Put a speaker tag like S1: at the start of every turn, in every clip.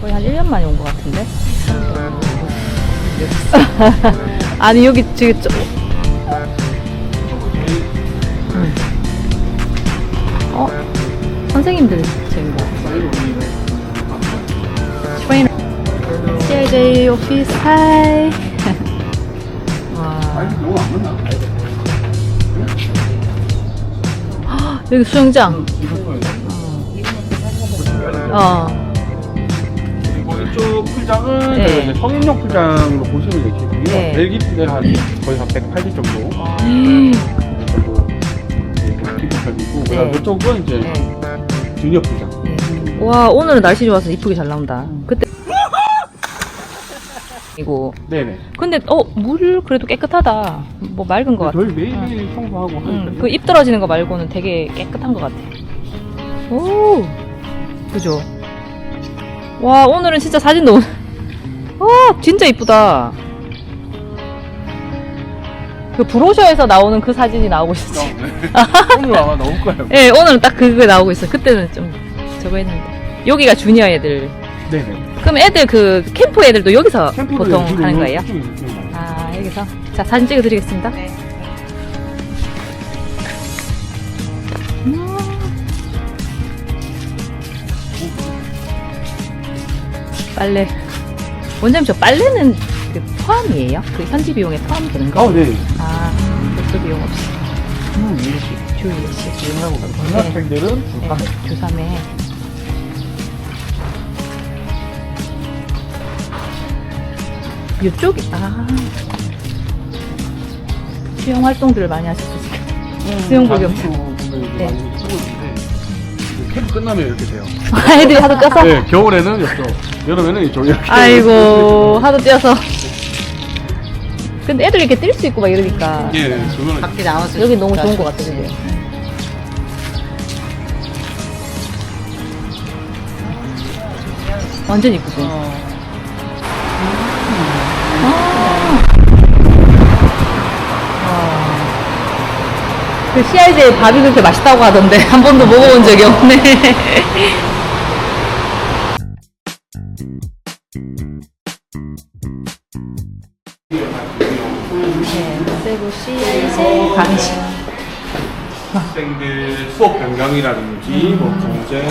S1: 거의 한 1년 만에 온 것 같은데? 아니, 여기 지금 저... 음. 어? 선생님들 지금 뭐. 트레이너. CIJ 오피스, 하이. 와. 여기 수영장. 어.
S2: 그리고 이쪽 풀장은
S1: 네.
S2: 저희가 이제 성인용 풀장으로 보시면 되시고요.
S1: 네.
S2: 벨기 풀장 한 거의 한 180 정도
S1: 음.
S2: 정도 기본편이고
S1: 네.
S2: 그다음 이쪽은 이제
S1: 네.
S2: 주니어 풀장.
S1: 와 오늘은 날씨 좋아서 이쁘게 잘 나온다. 그때 이고
S2: 네네.
S1: 근데 어 물 그래도 깨끗하다. 뭐 맑은 것 같아.
S2: 저희 매일매일 청소하고 하니까.
S1: 응, 그입 떨어지는 거 말고는 되게 깨끗한 것 같아. 오, 그죠? 와 오늘은 진짜 사진 너무 와 진짜 이쁘다. 그 브로셔에서 나오는 그 사진이 나오고 있었지.
S2: 오늘 아마 나올 거예요.
S1: 예, 오늘은 딱 그거 나오고 있어. 그때는 좀 저거 했는데. 여기가 주니어 애들.
S2: 네네.
S1: 그럼 애들 그 캠프 애들도 여기서
S2: 캠프를
S1: 보통
S2: 지금
S1: 하는 거예요?
S2: 이쪽에 있는 거예요.
S1: 아, 여기서. 자, 사진 찍어 드리겠습니다. 음. 빨래. 원장님, 저 빨래는 그 포함이에요? 그 현지 비용에 포함되는 거?
S2: 아, 네.
S1: 아, 그것도 비용 없이.
S2: 음, 이렇게.
S1: 주 2씩.
S2: 이용하고 가요. 학생들은.
S1: 네, 주 3회. 이쪽이, 아. 수영 활동들을 많이 하셨으니까. 수영복이 없죠. 네.
S2: 많이 쓰고 있는데 캠프 끝나면 이렇게 돼요.
S1: 아, 애들이 하도 뛰어서?
S2: 네, 겨울에는 이쪽, 여름에는 이쪽 이렇게.
S1: 아이고, 하도 뛰어서. 근데 애들 이렇게 뛸 수 있고 막 이러니까.
S2: 예, 저거는
S3: 밖에 나와서
S1: 여기 너무 좋은 것 같아, 그게. 완전 이쁘죠? 아. 그 CIJ 밥이 그렇게 맛있다고 하던데 한 번도 먹어본 적이 없네. 네, 세부 CIJ 강의실.
S2: 학생들 수업 변경이라든지 뭐 경제,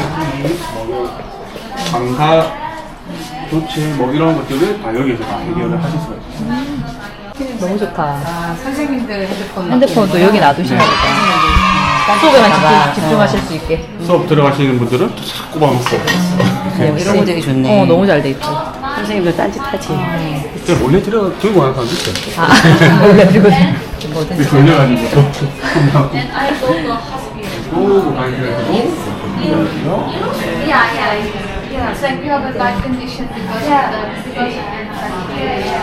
S2: 뭐 강사 조치 뭐 이런 것들을 다 여기서 다 해결을 하실 수가 있어요.
S1: 너무 좋다.
S3: 아, 선생님들 핸드폰
S1: 핸드폰도 여기 놔두시나 보다. 수업에만 집중, 집중하실 수 있게.
S2: 수업 들어가시는 분들은 쫙 꼽아놓고
S3: 이런 거 되게 좋네.
S1: 어, 너무 잘 돼 있어.
S3: 선생님들 딴짓하지.
S2: 제가 몰래 들어 들고 가는 사람도 있어요.
S1: 아, 원래 들고 뭐든지.
S2: 이렇게 올려가지고 들어가지고
S4: Yeah, yeah, yeah. It's like you have a bad condition because of the because yeah, yeah, yeah.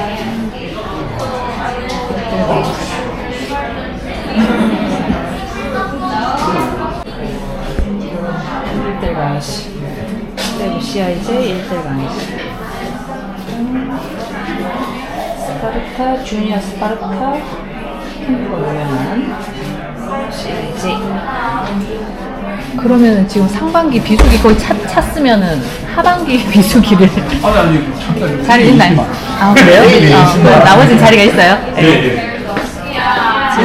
S1: 일대 강의실. 세부 CIJ 일대 강의실. 음, 스파르타, 주니어 스파르타, 캠프가 모여난 CIJ. 그러면은 지금 상반기 비수기 거의 찼, 찼으면은 하반기 비수기를
S2: 아니 아니 잠깐
S1: 자리 있나요? 아 그래요? 아, 그럼 나머지는 자리가 있어요?
S2: 네, 네.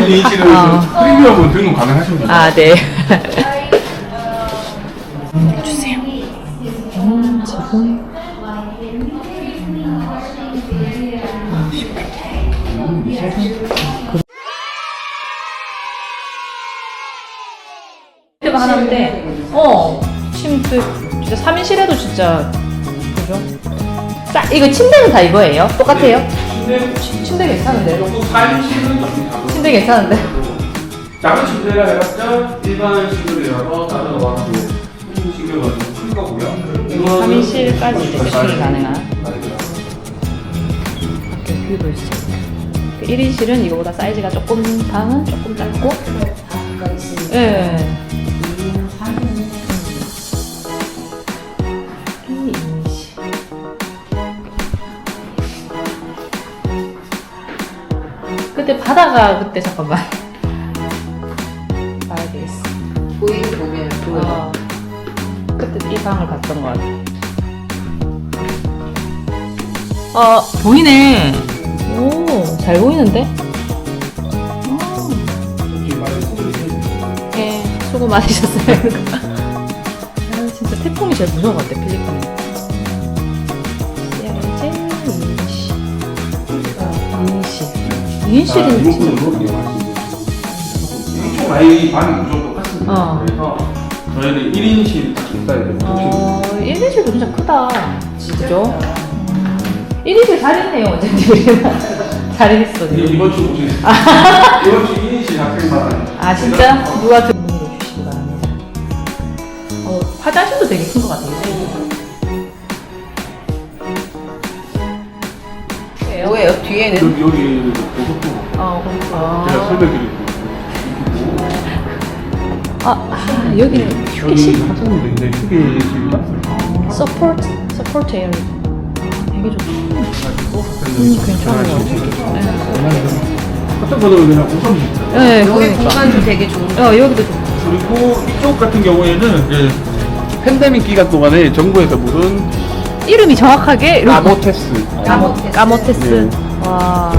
S2: 이 실은
S1: 어.
S2: 프리미엄은 등록 가능하십니다.
S1: 아 네. 주세요. 음, 지금 가 하나인데, 어, 침그 진짜 3인실에도 진짜 그죠? 싸 이거 침대는 다 이거예요? 똑같아요?
S2: 근데
S1: 침- 침대 괜찮은데?
S2: 또 사인실은 좀 다르고
S1: 침대 괜찮은데?
S2: 작은 침대라 해봤자 일반 식으로라서 다른 와가지고 식으로가지고 큰 거고요. 이거는
S1: 3인실까지 이제 세팅이 가능한
S2: 맞아요.
S1: 밖에 뷰볼수그 1인실은 이거보다 사이즈가 조금 방은 조금 작고 예. 그때 바다가 그때 잠깐만 봐야 되겠어
S3: 보이 보면 그거.
S1: 아, 그때 이 방을 봤던 것 같아. 아, 보이네. 오, 잘 보이는데? 어, 예, 수고 많으셨어요. 아, 진짜 태풍이 제일 무서운 것 같아, 필리핀 이인시는 진짜.
S2: 총 아이 반이 이 정도 같습니다.
S1: 어.
S2: 그래서 저희는 1인실 딱 있어야 돼요.
S1: 어, 1인실도 진짜 크다. 그죠? 1인실 잘 있네요, 원장님. 잘 있어,
S2: 이게
S1: 지금.
S2: 이번 주 오신 이번 주 1인실 학생만
S1: 아, 진짜? 누가 문의해 주시기 바랍니다. 어, 화장실도 되게 큰 것 같아요.
S3: 뭐예요? 뒤에는?
S2: 여기 여기
S1: 어.
S2: 제가 설명드리고
S1: 아, 아, 여기는
S2: 여기
S1: 휴게실?
S2: 학생분들 이제 휴게실이라
S1: 서포트, 서포트 에어. 되게 좋다.
S2: 음,
S1: 괜찮아요.
S2: 학생분들 그냥 우선
S1: 네,
S3: 여기
S1: 그러니까.
S3: 공간도 되게 좋은
S1: 어, 여기도 좋고.
S2: 그리고 이쪽 같은 경우에는 이제 팬데믹 기간 동안에 정부에서 무슨
S1: 이름이 정확하게
S2: 아모테스
S3: 까모테스.
S1: 까모테스.
S2: 네.
S1: 와.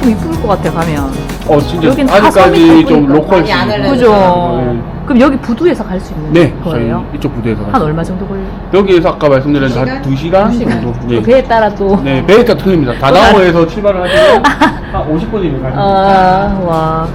S1: 참 이쁠 것 같아, 가면.
S2: 어 진짜
S1: 여긴 다
S2: 아직까지 좀 로컬
S3: 많이 안 알려져.
S1: 그죠? 그럼 여기 부두에서 갈 수 있는
S2: 네
S1: 거예요?
S2: 이쪽 부대에서
S1: 한 얼마 정도 걸려?
S2: 여기에서 아까 말씀드린 한 2시간 정도
S1: 또
S2: 네.
S1: 배에 따라 또.
S2: 네 배에 따라 틀립니다 다나오에서 출발을 하시면 한 50분이면 가십니다
S1: 아, 와.